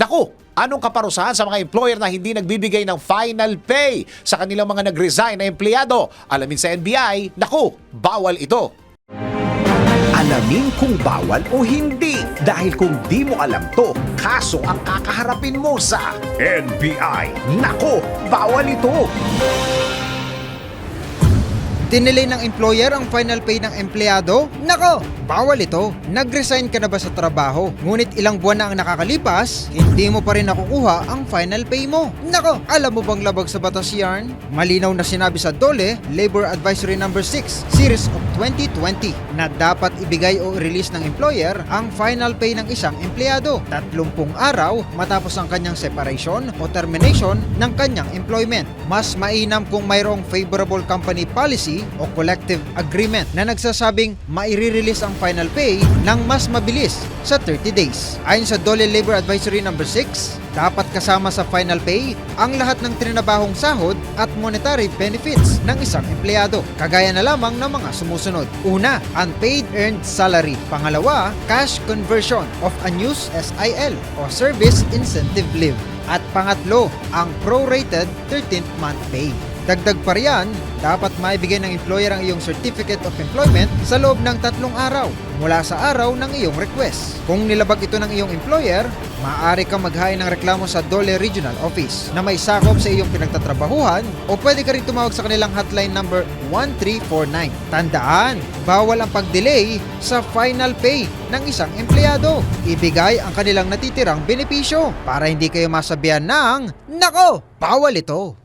Naku, anong kaparusahan sa mga employer na hindi nagbibigay ng final pay sa kanilang mga nag-resign na empleyado? Alamin sa NBI, naku, bawal ito. Alamin kung bawal o hindi. Dahil kung di mo alam to, kaso ang kakaharapin mo sa NBI. Nako, bawal ito. Dinelay ng employer ang final pay ng empleyado? Nako, bawal ito. Nag-resign ka na ba sa trabaho? Ngunit ilang buwan na ang nakakalipas, hindi mo pa rin nakukuha ang final pay mo. Nako, alam mo bang labag sa batas yarn? Malinaw na sinabi sa DOLE, Labor Advisory Number 6, Series of 2020, na dapat ibigay o release ng employer ang final pay ng isang empleyado 30 araw matapos ang kanyang separation o termination ng kanyang employment. Mas mainam kung mayroong favorable company policy o collective agreement na nagsasabing maire-release ang final pay ng mas mabilis sa 30 days. Ayon sa DOLE Labor Advisory Number 6, dapat kasama sa final pay ang lahat ng trinabahong sahod at monetary benefits ng isang empleyado, kagaya na lamang ng mga sumusunod. Una, unpaid earned salary. Pangalawa, cash conversion of unused SIL o Service Incentive Leave. At pangatlo, ang prorated 13th month pay. Dagdag pa riyan, dapat maibigay ng employer ang iyong Certificate of Employment sa loob ng tatlong araw mula sa araw ng iyong request. Kung nilabag ito ng iyong employer, maaari kang maghain ng reklamo sa Dole Regional Office na may sakop sa iyong pinagtatrabahuhan o pwede ka rin tumawag sa kanilang hotline number 1349. Tandaan, bawal ang pag-delay sa final pay ng isang empleyado. Ibigay ang kanilang natitirang benepisyo para hindi kayo masabihan ng, Nako, bawal ito.